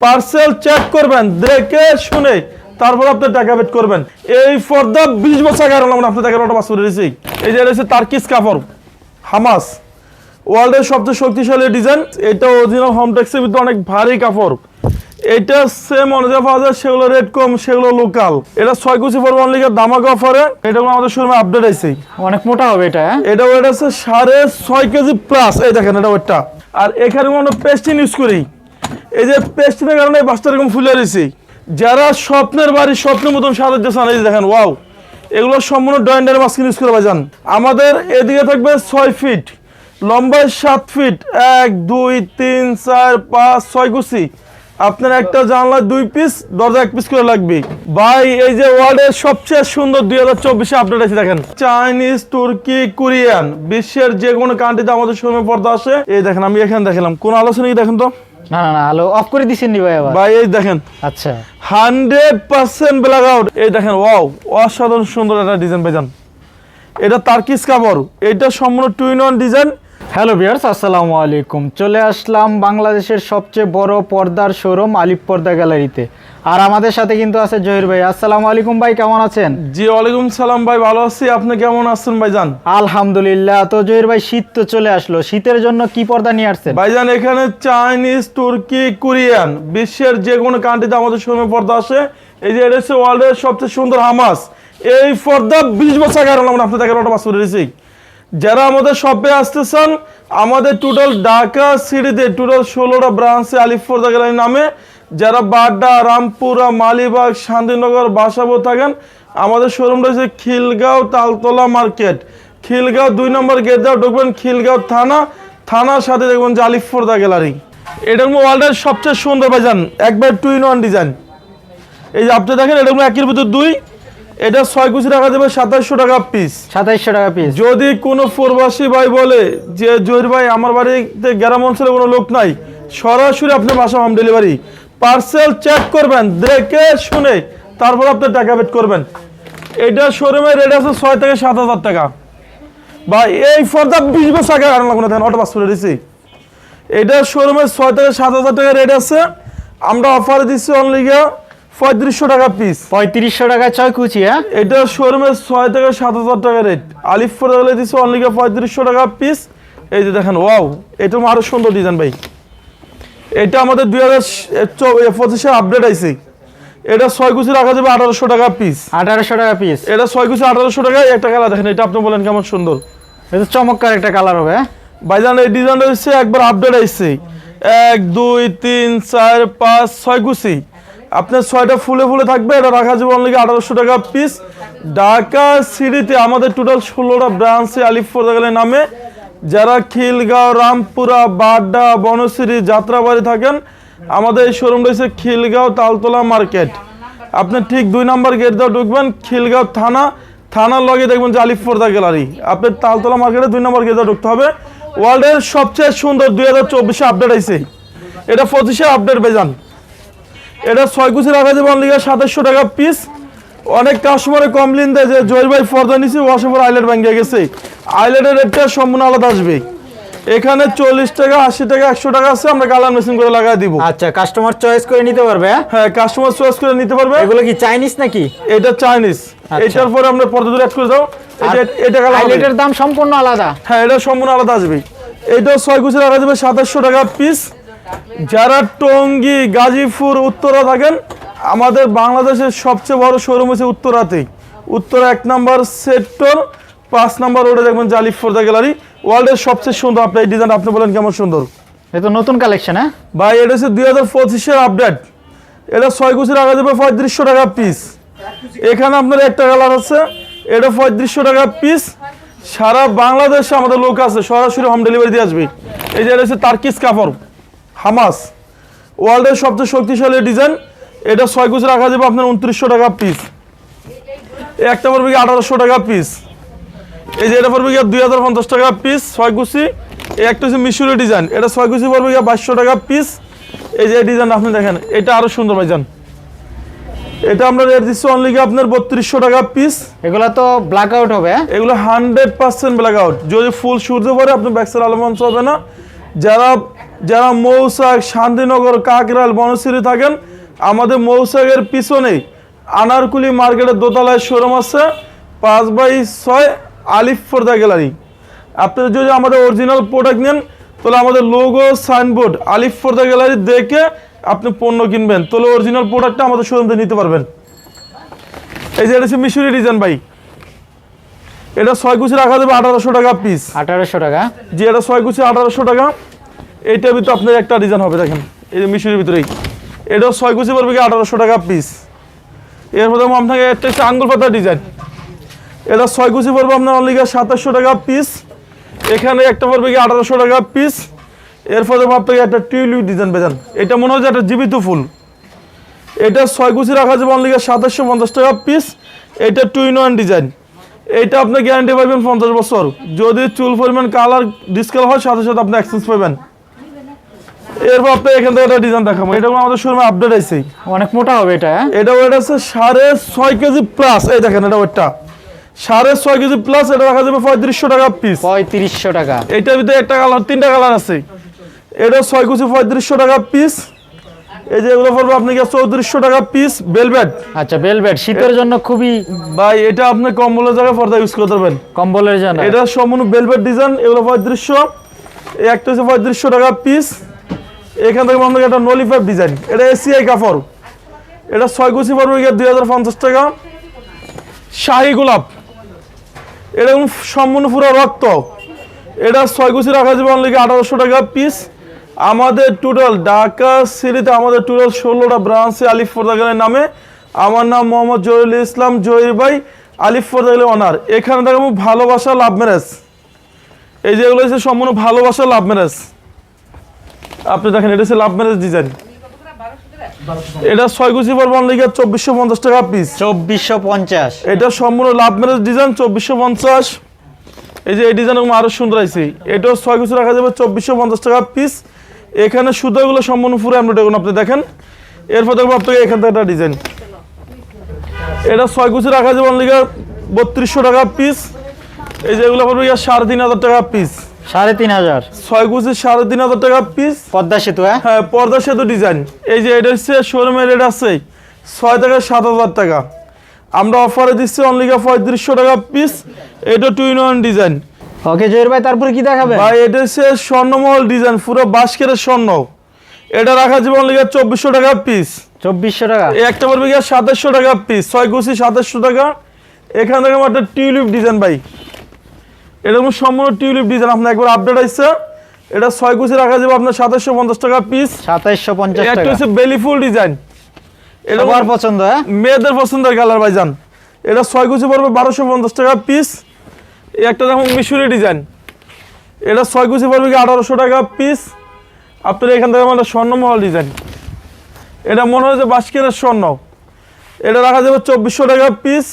Parcel check করবেন দেখে শুনে তারপর আপনি টাকা পেড করবেন। এই ফর্দা বিশ বছর কারণ আমরা আপনার টাকা পাস করে দিয়েছি এই যে রয়েছে তার্কিস কাপড় হামাস ওয়ার্ল্ডের সবচেয়ে শক্তিশালী ডিজাইন এটা অরিজিনাল হোমটেক্সের ভিতরে অনেক ভারী কাপড় এটা সেম অনুযায়ী পাওয়া যায় সেগুলো রেট কম সেগুলো লোকাল এটা ছয় কুচি পর ওয়ান লিগের দামাক অফারে এটা আমাদের শোরুমে আপডেট আছে অনেক মোটা হবে এটা হ্যাঁ? এটা ওয়েট আছে সাড়ে ছয় কেজি প্লাস এই দেখেন এটা ওয়েটটা আর এখানে কোনো পেস্টিন ইউজ করি। এই যে পেস্টিনের কারণে বাসটা এরকম ফুলে রয়েছে। যারা স্বপ্নের বাড়ি স্বপ্নের মতন সাজাতে চান, এই দেখেন ওয়াও এগুলো সম্পূর্ণ ডয়েন্ডার মাস্কিন ইউজ করে যান আমাদের এদিকে থাকবে ছয় ফিট লম্বায় সাত ফিট এক, দুই, তিন, চার, পাঁচ, ছয় কুচি। আপনার একটা জানলা দুই পিস দরজা এক পিস করে লাগবে। ভাই, এই যে ওয়ার্ল্ডের সবচেয়ে সুন্দর দুই হাজার চব্বিশে আপডেট আছে, দেখেন। চাইনিজ তুর্কি কোরিয়ান বিশ্বের যে কোনো কান্ট্রিতে আমাদের সময় পর্দা আসে। এই দেখেন, আমি এখানে দেখালাম। কোন আলোচনা দেখেন তো? না না না আলো অফ করে দিছেন নি ভাই আবার? ভাই এই দেখেন। আচ্ছা। হান্ড্রেড পার্সেন্ট ব্ল্যাক আউট এই দেখেন ওয়াও অসাধারণ সুন্দর একটা ডিজাইন পেয়েছেন এটা তার্কিস কাপড় এটা সম্পূর্ণ two in one design hello viewers আসসালামু আলাইকুম। চলে আসলাম বাংলাদেশের সবচেয়ে বড় পর্দার শোরুম আলিফ পর্দা গ্যালারিতে। আর আমাদের সাথে কিন্তু আছে জহির ভাই। আসসালামু আলাইকুম ভাই কেমন আছেন? জি ওয়ালাইকুম সালাম ভাই ভালো আছি। আপনি কেমন আছেন ভাই ভাইজান? আলহামদুলিল্লাহ। তো জহির ভাই শীত তো চলে আসলো। শীতের জন্য কি পর্দা নিয়ে আসছেন? ভাইজান এখানে চাইনিজ তুর্কি কোরিয়ান বিশ্বের যে কোনো কান্ট্রিতে আমাদের শোরুমে পর্দা আসে। এই যে এটা হচ্ছে ওয়ার্ল্ডের সবচেয়ে সুন্দর হামাস। এই পর্দা বিশ বছর কারণ আমরা আপনার টাকা ওটা পাস করে যারা আমাদের শপে আসতে চান, আমাদের টোটাল ঢাকা সিটিতে টোটাল ষোলোটা ব্রাঞ্চে আলিফ পর্দা গ্যালারি নামে। যারা বাড্ডা, রামপুরা, মালিবাগ, শান্তিনগর, বাসাবো থাকেন, আমাদের শোরুম রয়েছে খিলগাঁও তালতলা মার্কেট। খিলগাঁও দুই নম্বর গেট দাও ঢুকবেন খিলগাঁও থানা। থানার সাথে দেখবেন যে আলিফ পর্দা গ্যালারি এটার মধ্যে ওয়ার্ল্ডের সবচেয়ে সুন্দর বাজান একবার টু ইন ওয়ান ডিজাইন এই যে আপনি দেখেন, এটা একের ভিতর দুই। এটা ছয় কুচি টাকা দেবে সাতাশশো টাকা পিস সাতাইশশো টাকা পিস যদি কোনো প্রবাসী ভাই বলে যে জহির ভাই আমার বাড়িতে গ্রাম অঞ্চলে কোনো লোক নাই সরাসরি আপনার বাসা হোম ডেলিভারি। পার্সেল চেক করবেন দেখে শুনে তারপর আপনি টাকা পেড করবেন। এটা শোরুমের রেট আছে ছয় থেকে সাত হাজার টাকা। বা এই ফর্দা বিশ বছর আগে আর লাগবে না দেখেন অটো পাস করে দিছি। এটা শোরুমে ছয় থেকে সাত হাজার টাকা রেট আছে। আমরা অফার দিচ্ছি অনলি গিয়ে পঁয়ত্রিশশো টাকা পিস পঁয়ত্রিশশো টাকা ছয় কুচি হ্যাঁ? এটা শোরুমে ছয় থেকে সাত হাজার টাকা রেট আলিফপুর হলে দিচ্ছে অনলি পঁয়ত্রিশশো টাকা পিস এই যে দেখেন ওয়াও এটা আরও সুন্দর ডিজাইন ভাই। এটা আমাদের দুই হাজার পঁচিশে আপডেট আইছে। এটা ছয় কুচি রাখা যাবে আঠারোশো টাকা পিস আঠারোশো টাকা পিস এটা ছয় কুচি আঠারোশো টাকা একটা কালার দেখেন এটা আপনি বলেন কেমন সুন্দর। এটা চমৎকার একটা কালার হবে হ্যাঁ? ভাইজান এই ডিজাইনটা হচ্ছে একবার আপডেট আইছে। এক দুই তিন চার পাঁচ ছয় কুচি। আপনার ছয়টা ফুলে ফুলে থাকবে, এটা রাখা যাবে অনলি আঠারোশো টাকা পিস ঢাকা সিটিতে আমাদের টোটাল ষোলোটা ব্রাঞ্চে আলিফপুর গেলে নামে। যারা খিলগাঁও, রামপুরা, বাড্ডা, বনশ্রী, যাত্রাবাড়ি থাকেন, আমাদের এই শোরুম রয়েছে খিলগাঁও তালতলা মার্কেট। আপনি ঠিক দুই নম্বর গেট দিয়ে ঢুকবেন, খিলগাঁও থানা। থানার লগে দেখবেন যে আলিফ পর্দা গ্যালারি আপনার তালতলা মার্কেটে দুই নম্বর গেট দিয়ে ঢুকতে হবে। ওয়ার্ল্ডের সবচেয়ে সুন্দর দুই হাজার চব্বিশে আপডেট আইছে। এটা পঁচিশে আপডেট বেজান এটা ছয় কুচি রাখা যাবে অনলি সাতাশশো টাকা পিস অনেক কাস্টমারে কমপ্লেন দেয় যে জয়ের ভাই ফর্দা নিছি ওয়াশে পর আইলেট ভেঙে গেছে। আইলেটের রেটটা সম্পূর্ণ আলাদা আসবে। এখানে চল্লিশ টাকা আশি টাকা একশো টাকা আছে আমরা কালার মেশিন করে লাগাই দিব। আচ্ছা কাস্টমার চয়েস করে নিতে পারবে হ্যাঁ? হ্যাঁ কাস্টমার চয়েস করে নিতে পারবে। এগুলো কি চাইনিজ নাকি? এটা চাইনিজ আচ্ছা। এটার পরে আমরা পর্দা দূরে করে দাও। এটা- হবে। দাম সম্পূর্ণ আলাদা? হ্যাঁ এটা সম্পূর্ণ আলাদা আসবে। এটা ছয় কুচি রাখা যাবে সাতাশশো টাকা পিস যারা টঙ্গী গাজীপুর উত্তরা থাকেন আমাদের বাংলাদেশের সবচেয়ে বড় শোরুম হচ্ছে উত্তরাতেই। উত্তরা এক নম্বর সেক্টর পাঁচ নাম্বার রোডে দেখবেন জালিফ ফোর্দা গ্যালারি ওয়ার্ল্ডের সবচেয়ে সুন্দর আপনার এই ডিজাইন আপনি বলেন কেমন সুন্দর? এটা নতুন কালেকশন হ্যাঁ? ভাই এটা হচ্ছে দুই হাজার পঁচিশের আপডেট এটা ছয় কুচি রাখা যাবে পঁয়ত্রিশশো টাকা পিস এখানে আপনার একটা কালার আছে এটা পঁয়ত্রিশশো টাকা পিস সারা বাংলাদেশে আমাদের লোক আছে সরাসরি হোম ডেলিভারি দিয়ে আসবে। এই যে এটা হচ্ছে তার্কিস কাপড়। হামাস। ওয়ার্ল্ডের সবচেয়ে শক্তিশালী ডিজাইন এটা ছয় কুচি রাখা যাবে আপনার উনত্রিশশো টাকা পিস একটা পড়বে কি আঠারোশো টাকা পিস এই যে এটা পড়বে গিয়ে দুই হাজার পঞ্চাশ টাকা পিস ছয় কুচি। এই একটা হচ্ছে মিশুরি ডিজাইন এটা ছয় কুচি পড়বে গিয়ে বাইশশো টাকা পিস এই যে ডিজাইন আপনি দেখেন এটা আরও সুন্দর ভাইজান। এটা আমরা রেট দিচ্ছি অনলি গিয়ে আপনার বত্রিশশো টাকা পিস এগুলো তো ব্ল্যাক আউট হবে হ্যাঁ? এগুলো হান্ড্রেড পার্সেন্ট ব্ল্যাক আউট যদি ফুল সূর্য পরে আপনি ব্যাকসার আলো মঞ্চ হবে না। যারা যারা মৌসাক শান্তিনগর কাকরাল বনশ্রী থাকেন আমাদের মৌসাকের পিছনে আনারকুলি মার্কেটের দোতলায় শোরুম আছে পাঁচ বাই ছয় আলিফ ফোর্দা গ্যালারি। আপনারা যদি আমাদের অরিজিনাল প্রোডাক্ট নেন তাহলে আমাদের লোগো সাইনবোর্ড আলিফ ফোর্দা গ্যালারি দেখে আপনি পণ্য কিনবেন। তাহলে অরিজিনাল প্রোডাক্টটা আমাদের শোরুম থেকে নিতে পারবেন। এই যে এটা হচ্ছে মিশরি ডিজাইন ভাই। এটা ছয় কুচি রাখা যাবে আঠারোশো টাকা পিস আঠারোশো টাকা। যে এটা ছয় কুচি আঠারোশো টাকা। এইটার ভিতরে আপনার একটা ডিজাইন হবে, দেখেন। এই যে মিশরের ভিতরেই। এটাও ছয় কুচি পড়বে কি আঠারোশো টাকা পিস এরপর দেখব আপনাকে একটা হচ্ছে আঙ্গুল পাতা ডিজাইন এটা ছয় কুচি পড়বে আপনার অনলি সাতাশশো টাকা পিস এখানে একটা পড়বে কি আঠারোশো টাকা পিস এরপর আপনাকে একটা টিউলিপ ডিজাইন বেজান। এটা মনে হচ্ছে একটা জীবিত ফুল। এটা ছয় কুচি রাখা যাবে অনলি সাতাশশো পঞ্চাশ টাকা পিস এটা টু ইন ওয়ান ডিজাইন এইটা আপনি গ্যারান্টি পাবেন পঞ্চাশ বছর। যদি চুল পরিমাণ কালার ডিসকাল হয়, সাথে সাথে আপনি এক্সচেঞ্জ পাবেন এরপর আপনি এখান থেকে একটা ডিজাইন দেখাবো। এটা আমাদের শোরুমে আপডেট আছে। অনেক মোটা হবে এটা হ্যাঁ? এটা ওয়েট আছে সাড়ে ছয় কেজি প্লাস এই দেখেন এটা ওয়েটটা। সাড়ে ছয় কেজি প্লাস এটা রাখা যাবে পঁয়ত্রিশশো টাকা পিস পঁয়ত্রিশশো টাকা। এইটার ভিতরে একটা কালার তিনটা কালার আছে। এটা ছয় কেজি পঁয়ত্রিশশো টাকা পিস এই যে এগুলো পড়বে আপনি চৌত্রিশশো টাকা পিস বেলভেট আচ্ছা বেলভেট শীতের জন্য খুবই ভাই এটা আপনি কম্বলের জায়গায় পর্দা ইউজ করতে পারবেন। কম্বলের জন্য। এটা সম্পূর্ণ বেলভেট ডিজাইন এগুলো পঁয়ত্রিশশো। একটা হচ্ছে পঁয়ত্রিশশো টাকা পিস এখান থেকে আপনাকে একটা নলি পাইপ ডিজাইন এটা এসিআই কাপড়। এটা ছয় কুচি পড়বে দুই হাজার পঞ্চাশ টাকা। শাহি গোলাপ। এটা সম্পূর্ণ পুরো রক্ত। এটা ছয় কুচি রাখা যাবে অনলি আঠারোশো টাকা পিস আমাদের টোটাল ঢাকা সিটিতে আমাদের টোটাল ষোলোটা ব্রাঞ্চে আলিফ নামে। আমার নাম মোহাম্মদ জহিরুল ইসলাম জহির ভাই আলিফ অনার এখানে দেখো ভালোবাসা লাভ ম্যারেজ এই যে এগুলো হচ্ছে সম্পূর্ণ ভালোবাসা লাভ ম্যারেজ আপনি দেখেন এটা হচ্ছে লাভ ম্যারেজ ডিজাইন এটা ছয় কুচি পড়বে অনলি চব্বিশশো পঞ্চাশ টাকা পিস চব্বিশশো পঞ্চাশ। এটা সম্পূর্ণ লাভ ম্যারেজ ডিজাইন চব্বিশশো পঞ্চাশ। এই যে এই ডিজাইন আরও সুন্দর আছে এটাও ছয় কিছু রাখা যাবে চব্বিশশো পঞ্চাশ টাকা পিস এখানে সুতোগুলো সম্পূর্ণ পুরো এমব্রয়ডারি দেখুন আপনি দেখেন। এরপর দেখব আপনাকে এখান থেকে একটা ডিজাইন এটা ছয় কুচি রাখা যাবে অনলি বত্রিশশো টাকা পিস এই যে এগুলো পড়বে সাড়ে তিন হাজার টাকা পিস সাড়ে তিন হাজার। ছয় কুচি সাড়ে তিন হাজার টাকা পিস পদ্মা সেতু হ্যাঁ? হ্যাঁ পর্দা সেতু ডিজাইন এই যে এটা হচ্ছে শোরুমের রেট আছে ছয় থেকে সাত হাজার টাকা। আমরা অফারে দিচ্ছি অনলি পঁয়ত্রিশশো টাকা পিস এটা two in one design okay Zahir ভাই তারপরে কি দেখাবে? ভাই এটা হচ্ছে স্বর্ণমহল ডিজাইন পুরো বাস্কের স্বর্ণ। এটা রাখা যাবে অনলি চব্বিশশো টাকা পিস চব্বিশশো টাকা? একটা পড়বে গিয়ে সাতাশশো টাকা পিস ছয় কুচি সাতাশশো টাকা। এখান থেকে আমার একটা টিউলিপ ডিজাইন ভাই। এরকম সম্পূর্ণ টিউলিপ ডিজাইন আপনার একবার আপডেট আসছে এটা ছয় কুচি রাখা যাবে আপনার সাতাশশো পঞ্চাশ টাকা পিস সাতাইশশো পঞ্চাশ একটা হচ্ছে বেলি ফুল ডিজাইন এটা সবার পছন্দ হ্যাঁ? মেয়েদের পছন্দের কালার ভাইজান। এটা ছয় কুচি পড়বে বারোশো পঞ্চাশ টাকা পিস এই একটা দেখুন মিশরি ডিজাইন এটা ছয় কুচি পড়বে কি আঠারোশো টাকা পিস আপনার এখান থেকে আমার স্বর্ণমহল ডিজাইন এটা মনে হয় যে বাস্কের স্বর্ণ। এটা রাখা যাবে চব্বিশশো টাকা পিস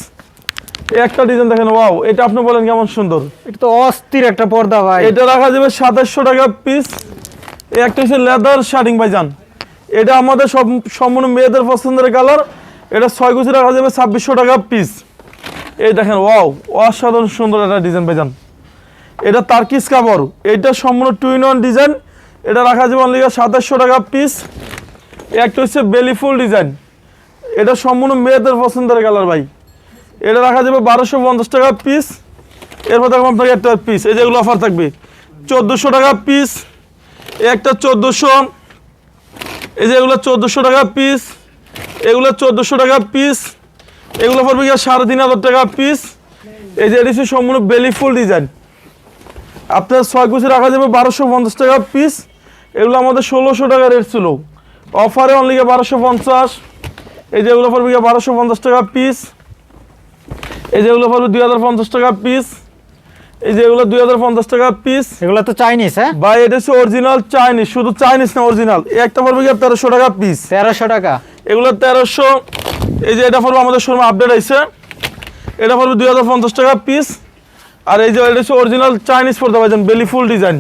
একটা ডিজাইন দেখেন ওয়াও এটা আপনি বলেন কেমন সুন্দর। এটা তো অস্থির একটা পর্দা ভাই। এটা রাখা যাবে সাতাশশো টাকা পিস একটা হচ্ছে লেদার শার্টিং ভাইজান। এটা আমাদের সব সম্পূর্ণ মেয়েদের পছন্দের কালার এটা ছয় কুচি রাখা যাবে ছাব্বিশশো টাকা পিস এই দেখেন ওয়াও অসাধারণ সুন্দর একটা ডিজাইন ভাইজান। এটা তার্কিস কাপড়। এটা সম্পূর্ণ টু ইন ওয়ান ডিজাইন এটা রাখা যাবে অনলি সাতাশশো টাকা পিস একটা হচ্ছে বেলি ফুল ডিজাইন এটা সম্পূর্ণ মেয়েদের পছন্দের কালার ভাই। এটা রাখা যাবে বারোশো পঞ্চাশ টাকা পিস এরপর দেখো আপনাকে একটা পিস এই যেগুলো অফার থাকবে। চোদ্দোশো টাকা পিস একটা চোদ্দোশো। এই যে এগুলো চোদ্দোশো টাকা পিস এগুলো চোদ্দোশো টাকা পিস এগুলো পড়বে গিয়ে সাড়ে তিন হাজার টাকা পিস এই যে এটি সম্পূর্ণ বেলি ফুল ডিজাইন আপনার ছয় কুচি রাখা যাবে বারোশো পঞ্চাশ টাকা পিস এগুলো আমাদের ষোলোশো টাকা রেট ছিল। অফারে অনলি বারোশো পঞ্চাশ। এই যে এগুলো পড়বে গিয়ে বারোশো পঞ্চাশ টাকা পিস এই যেগুলো পড়বে দুই হাজার পঞ্চাশ টাকা পিস এই যেগুলো দুই হাজার পঞ্চাশ টাকা পিস এগুলো তো চাইনিজ হ্যাঁ? বা এটা হচ্ছে অরিজিনাল চাইনিজ শুধু চাইনিজ না অরিজিনাল একটা পড়বে গিয়ে তেরোশো টাকা পিস তেরোশো টাকা। এগুলো তেরোশো এই যে এটা পড়বে আমাদের শোরুমে আপডেট আছে এটা পড়বে দুই হাজার পঞ্চাশ টাকা পিস আর এই যে এটা হচ্ছে অরিজিনাল চাইনিজ পড়তে পারছেন বেলি ফুল ডিজাইন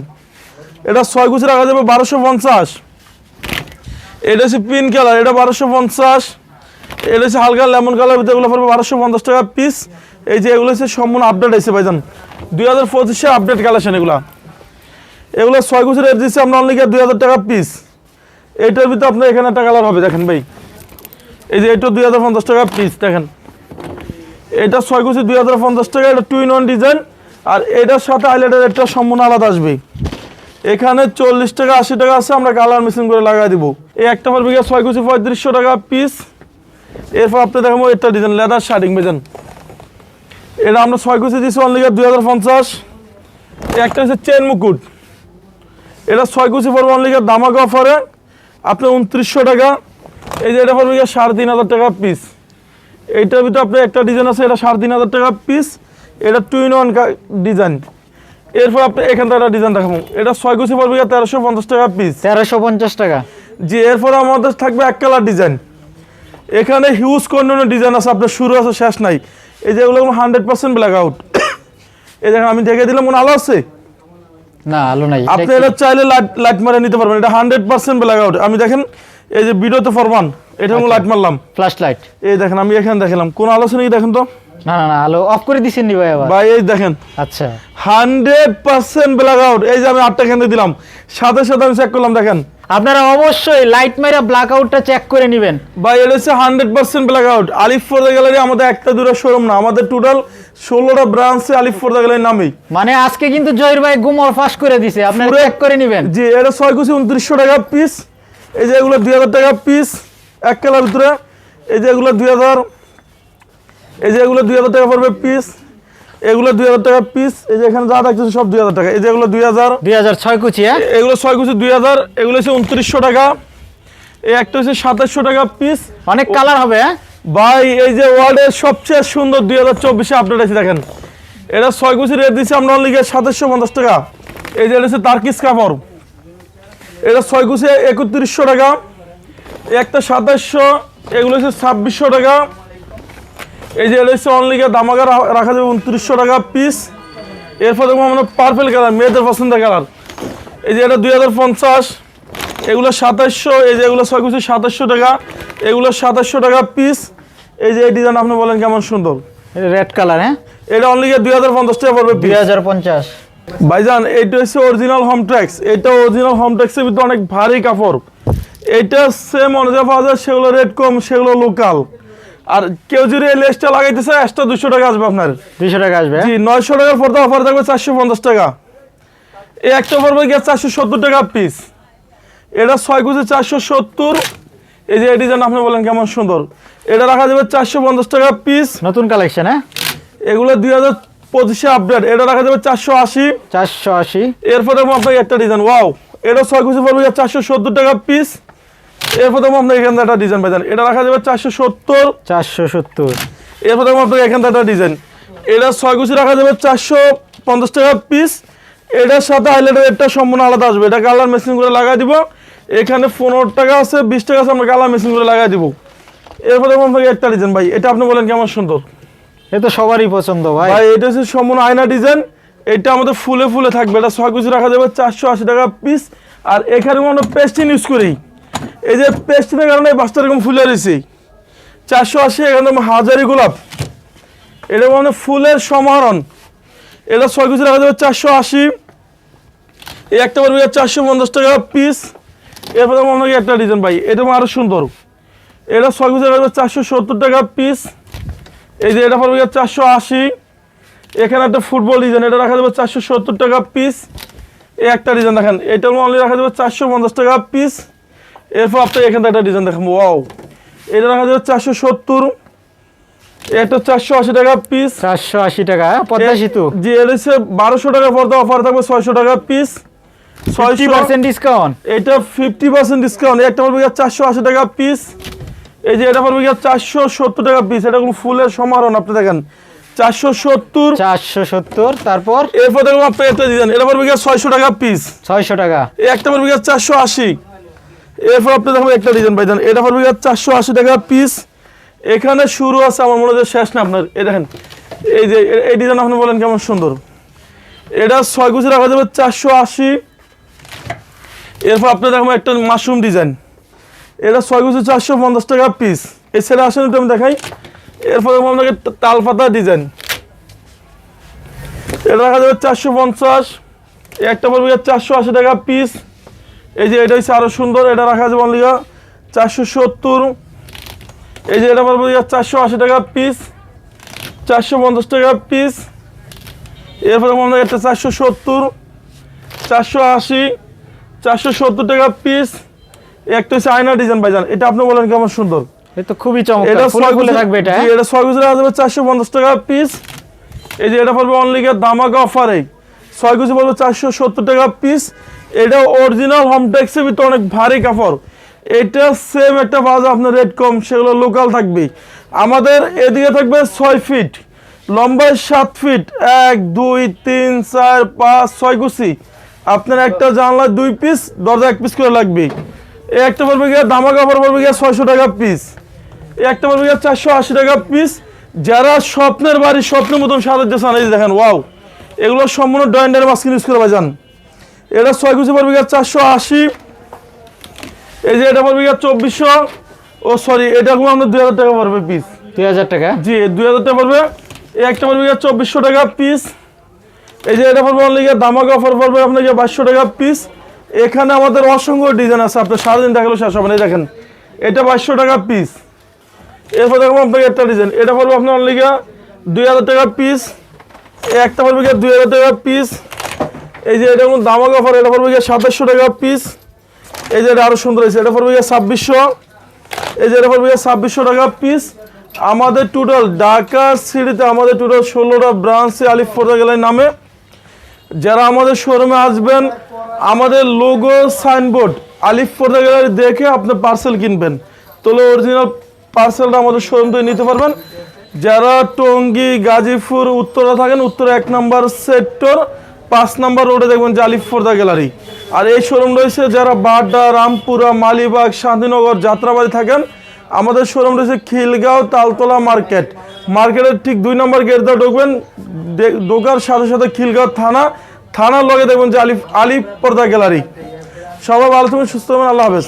এটা ছয় কুচি রাখা যাবে বারোশো পঞ্চাশ। এটা হচ্ছে পিন কালার এটা বারোশো পঞ্চাশ। এটা হচ্ছে হালকা লেমন কালার এগুলো পড়বে বারোশো পঞ্চাশ টাকা পিস এই যে এগুলো হচ্ছে সম্পূর্ণ আপডেট আছে ভাইজান। দুই হাজার পঁচিশে আপডেট কালেকশন এগুলা। এগুলো ছয় কুচি রেট দিচ্ছি আমরা অনলি দুই হাজার টাকা পিস এইটার ভিতরে আপনার এখানে একটা কালার হবে, দেখেন ভাই। এই যে এটা দুই হাজার পঞ্চাশ টাকা পিস দেখেন। এটা ছয় কুচি দুই হাজার পঞ্চাশ টাকা, এটা টু ইন ওয়ান ডিজাইন আর এটার সাথে হাইলাইটের রেটটা সম্পূর্ণ আলাদা আসবে। এখানে চল্লিশ টাকা, আশি টাকা আছে, আমরা কালার মেশিন করে লাগাই দিব। এই একটা পর বিঘা ছয় কুচি পঁয়ত্রিশশো টাকা পিস এরপর আপনি দেখাবো এটা ডিজাইন লেদার শার্টিং বেজেন এটা আমরা ছয় কুচি দিচ্ছি অনলি দুই হাজার পঞ্চাশ। একটা হচ্ছে চেন মুকুট। এটা ছয় কুচি পড়বে অনলি দামাক অফারে আপনি উনত্রিশশো টাকা। এই যে এটা পড়বে গিয়ে সাড়ে তিন হাজার টাকা পিস এইটার ভিতরে আপনার একটা ডিজাইন আছে এটা সাড়ে তিন হাজার টাকা পিস এটা টু ইন ওয়ান ডিজাইন এরপর আপনি এখান থেকে একটা ডিজাইন দেখাবো। এটা ছয় কুচি পড়বে গিয়ে তেরোশো পঞ্চাশ টাকা পিস তেরোশো পঞ্চাশ টাকা। জি এরপর আমাদের থাকবে এক কালার ডিজাইন এখানে হিউজ কন্টিনিউ ডিজাইন আছে আপনার শুরু আছে শেষ নাই। এই যে এগুলো হান্ড্রেড পার্সেন্ট ব্ল্যাক আউট এই দেখেন আমি দেখে দিলাম কোনো আলো আছে? না আলো নাই। আপনি এটা চাইলে লাইট লাইট মারে নিতে পারবেন। এটা হান্ড্রেড পার্সেন্ট ব্ল্যাক আউট আমি দেখেন এই যে ভিডিওতে ফরমান এটা আমি লাইট মারলাম। ফ্ল্যাশ লাইট এই দেখেন আমি এখানে দেখালাম। কোন আলো আছে নাকি দেখেন তো? না না না আলো অফ করে দিছেন নি ভাই আবার? ভাই এই দেখেন। আচ্ছা। হান্ড্রেড পার্সেন্ট ব্ল্যাক আউট এই যে আমি আটটা কেন্দ্রে দিলাম। সাথে সাথে আমি চেক করলাম দেখেন। আপনারা অবশ্যই লাইট মেরা ব্ল্যাক আউটটা চেক করে নেবেন। ভাই এটা হচ্ছে হান্ড্রেড পার্সেন্ট ব্ল্যাক আউট আলিফ ফোর্দা গ্যালারি আমাদের একটা দুটো শোরুম না আমাদের টোটাল ষোলোটা ব্রাঞ্চে আলিফ ফোর্দা গ্যালারি নামেই। মানে আজকে কিন্তু জহির ভাই গুমর ফাঁস করে দিছে আপনারা চেক করে নেবেন। জি এটা ছয় কুচি উনত্রিশশো টাকা পিস এই যে এগুলো দুই হাজার টাকা পিস এক কালার ভিতরে। এই যে এগুলো দুই হাজার এই যে এগুলো দুই হাজার টাকা পড়বে পিস এগুলো দুই হাজার টাকা পিস এই যে এখানে যা থাকছে সব দুই হাজার টাকা। এই যে এগুলো দুই হাজার দুই হাজার ছয় কুচি হ্যাঁ? এগুলো ছয় কুচি দুই হাজার এগুলো হচ্ছে উনত্রিশশো টাকা। এই একটা হচ্ছে সাতাশশো টাকা পিস অনেক কালার হবে হ্যাঁ? ভাই এই যে ওয়ার্ল্ডের সবচেয়ে সুন্দর দুই হাজার চব্বিশে আপডেট আছে দেখেন। এটা ছয় কুচি রেট দিচ্ছে আমরা লিগে সাতাশশো পঞ্চাশ টাকা। এই যে এটা হচ্ছে তার্কিস কাপড় এটা ছয় কুচি একত্রিশশো টাকা। একটা সাতাশশো এগুলো হচ্ছে ছাব্বিশশো টাকা। এই যে হচ্ছে অনলিগে দামাগা রা- রাখা যাবে উনত্রিশশো টাকা পিস এরপর দেখব আমরা পার্পেল কালার মেয়েদের পছন্দের কালার এই যে এটা দুই হাজার পঞ্চাশ এগুলো সাতাশশো এই যে এগুলো ছয় কুচি সাতাশশো টাকা এগুলো সাতাশশো টাকা পিস এই যে এই ডিজাইন আপনি বলেন কেমন সুন্দর। রেড কালার হ্যাঁ? এটা অনলি দুই হাজার পঞ্চাশ টাকা পড়বে দুই হাজার পঞ্চাশ। ভাইজান এইটা হচ্ছে অরিজিনাল হোম ট্র্যাক্স এটা অরিজিনাল হোম ট্র্যাক্সের ভিতরে অনেক ভারী কাপড়। এটা সেম অনুযায়ী পাওয়া যায় সেগুলো রেট কম সেগুলো লোকাল আর কেউ যদি এই লেসটা লাগাইতেছে এক্সট্রা দুশো টাকা আসবে আপনার। দুইশো টাকা আসবে? জি নয়শো টাকার পর্দা অফার থাকবে চারশো পঞ্চাশ টাকা। এই একটা পড়বে গিয়ে চারশো সত্তর টাকা পিস এটা ছয় কুচি চারশো সত্তর। এই যে এই ডিজাইন আপনি বলেন কেমন সুন্দর। এটা রাখা যাবে চারশো পঞ্চাশ টাকা পিস নতুন কালেকশন হ্যাঁ? এগুলো দুই হাজার পঁচিশে আপডেট এটা রাখা যাবে চারশো আশি। চারশো আশি। এরপর আপনাকে একটা ডিজাইন ওয়াও এটা ছয় কুচি পড়বে চারশো সত্তর টাকা পিস এরপর দেখব আপনাকে এখান থেকে একটা ডিজাইন পাইছেন। এটা রাখা যাবে চারশো সত্তর। চারশো সত্তর। এরপর দেখব আপনাকে এখান থেকে একটা ডিজাইন এটা ছয় কুচি রাখা যাবে চারশো পঞ্চাশ টাকা পিস এটার সাথে হাইলাইটের রেটটা সম্পূর্ণ আলাদা আসবে। এটা কালার মেশিন করে লাগাই দিব। এখানে পনেরো টাকা আছে বিশ টাকা আছে আমরা কালার মেশিন করে লাগাই দিব। এরপর দেখব আপনাকে একটা ডিজাইন ভাই এটা আপনি বলেন কেমন সুন্দর? এ তো সবারই পছন্দ ভাই। ভাই এটা হচ্ছে সম্পূর্ণ আয়না ডিজাইন এটা আমাদের ফুলে ফুলে থাকবে। এটা ছয় কুচি রাখা যাবে চারশো আশি টাকা পিস আর এখানে আমরা পেস্টিন ইউজ করি। এই যে পেস্টিনের কারণে বাসটা এরকম ফুলে রয়েছে। চারশো আশি এখানে হাজারি গোলাপ। এটা মানে ফুলের সমারণ। এটা ছয় কুচি রাখা যাবে চারশো আশি। এই একটা পড়বে চারশো পঞ্চাশ টাকা পিস এরপরে আপনাকে একটা ডিজাইন পাই এটা আরও সুন্দর। এটা ছয় কুচি রাখা যাবে চারশো সত্তর টাকা পিস এই যে এটা পড়বে চারশো আশি। এখানে একটা ফুটবল ডিজাইন এটা রাখা যাবে চারশো সত্তর টাকা পিস এই একটা ডিজাইন দেখেন, এটার অনলি রাখা যাবে চারশো পঞ্চাশ টাকা পিস এরপর আপনি এখান থেকে একটা ডিজাইন দেখেন ওয়াও এটা রাখা যাবে চারশো সত্তর। এটা চারশো আশি টাকা পিস চারশো আশি টাকা হ্যাঁ? পদ্মা সেতু। জি এটা হচ্ছে বারোশো টাকা পর্দা অফার থাকবে ছয়শো টাকা পিস ছয়শো পার্সেন্ট ডিসকাউন্ট এটা ফিফটি পার্সেন্ট ডিসকাউন্ট একটা পড়বে চারশো আশি টাকা পিস এই যে এটা পড়বে চারশো সত্তর টাকা পিস এটা কোনো ফুলের সমারোহ আপনি দেখেন। চারশো সত্তর। চারশো সত্তর তারপর? এরপর দেখুন আপনি একটা ডিজাইন এটা পড়বে ছয়শো টাকা পিস ছয়শো টাকা। একটা পড়বে চারশো আশি। এরপর আপনি দেখুন একটা ডিজাইন পাইছেন এটা পড়বে চারশো আশি টাকা পিস এখানে শুরু আছে আমার মনে হয় শেষ না আপনার এই দেখেন, এই যে এই ডিজাইন আপনি বলেন কেমন সুন্দর। এটা ছয় কুচি রাখা যাবে চারশো আশি। এরপর আপনি দেখুন একটা মাশরুম ডিজাইন এটা ছয় কুচি চারশো পঞ্চাশ টাকা পিস এই ছেলে আসেন একটু আমি দেখাই। এরপর দেখব আপনাকে তাল পাতা ডিজাইন এটা রাখা যাবে চারশো পঞ্চাশ। একটা পড়বে চারশো আশি টাকা পিস এই যে এটা হচ্ছে আরও সুন্দর এটা রাখা যাবে অনলি চারশো সত্তর। এই যে এটা পড়বে চারশো আশি টাকা পিস চারশো পঞ্চাশ টাকা পিস এরপরে মনে একটা চারশো সত্তর চারশো আশি চারশো সত্তর টাকা পিস একটা হচ্ছে আয়না ডিজাইন ভাইজান। এটা আপনি বলেন কেমন সুন্দর। এ তো খুবই চমৎকার এটা ছয় থাকবে এটা হ্যাঁ? এটা ছয় চারশো পঞ্চাশ টাকা পিস এই যে এটা পড়বে অনলি দামাকা অফারে ছয় গুছি পড়বে চারশো সত্তর টাকা পিস এটা অরিজিনাল হোমটেক্সের ভিতরে অনেক ভারী কাপড়। এটা সেম একটা বাজার আপনার রেট কম সেগুলো লোকাল থাকবে। আমাদের এদিকে থাকবে ছয় ফিট লম্বায় সাত ফিট এক, দুই, তিন, চার, পাঁচ, ছয় গুছি আপনার একটা জানলা দুই পিস দরজা এক পিস করে লাগবে। এই একটা পড়বে গিয়ে দামা কাপড় পড়বে গিয়ে ছয়শো টাকা পিস এই একটা পড়বে গিয়ে চারশো আশি টাকা পিস যারা স্বপ্নের বাড়ি, স্বপ্নের মতন সাজাতে চান এই দেখেন ওয়াও এগুলো সম্পূর্ণ ডয়েন্ডারের মাস্কিন ইউজ করে বাজান এটা ছয় কুচি পড়বে চারশো আশি। এই যে এটা পড়বে চব্বিশশো। ও সরি এটা কোনো আপনার দুই হাজার টাকা পড়বে পিস দুই হাজার টাকা? জি দুই হাজার টাকা পড়বে। এই একটা পড়বে চব্বিশশো টাকা পিস এই যে এটা পড়বে অনলি দামাক অফার পড়বে আপনার গিয়ে বাইশশো টাকা পিস এখানে আমাদের অসংখ্য ডিজাইন আছে আপনি সারাদিন দেখাল শেষ হবে না দেখেন। এটা বাইশশো টাকা পিস এরপর দেখব আপনাকে একটা ডিজাইন এটা পড়বে আপনার অনলি দুই হাজার টাকা পিস একটা পড়বে দুই হাজার টাকা পিস এই যে এটা দামাক অফার, এটা পড়বে গিয়ে সাতাশশো টাকা পিস এই যে এটা আরও সুন্দর হয়েছে, এটা পড়বে গিয়ে ছাব্বিশশো। এই যে এটা পড়বে গিয়ে ছাব্বিশশো টাকা পিস আমাদের টোটাল ঢাকা সিটিতে আমাদের টোটাল ষোলোটা ব্রাঞ্চে আলিফ গেলের নামে। যারা আমাদের শোরুমে আসবেন, আমাদের লোগো সাইনবোর্ড আলিফ ফোর্দা দেখে আপনি পার্সেল কিনবেন। তাহলে অরিজিনাল পার্সেলটা আমাদের শোরুম থেকে নিতে পারবেন। যারা টঙ্গী, গাজীপুর, উত্তরা থাকেন, উত্তরা এক নম্বর সেক্টর পাঁচ নম্বর রোডে দেখবেন যে আলিফ ফোর্দা গ্যালারি। আর এই শোরুম রয়েছে যারা বাড্ডা, রামপুরা, মালিবাগ, শান্তিনগর যাত্রাবাড়ি থাকেন। আমাদের শোরুম রয়েছে খিলগাঁও তালতলা মার্কেট। মার্কেটের ঠিক দুই নম্বর গেট দিয়ে ঢুকবেন। ঢোকার সাথে সাথে খিলগাঁও থানা। থানার লগে দেখবেন যে আলিফ আলিফ পর্দা গ্যালারি। সবাই ভালো থাকবেন, সুস্থ থাকবেন, আল্লাহ হাফেজ।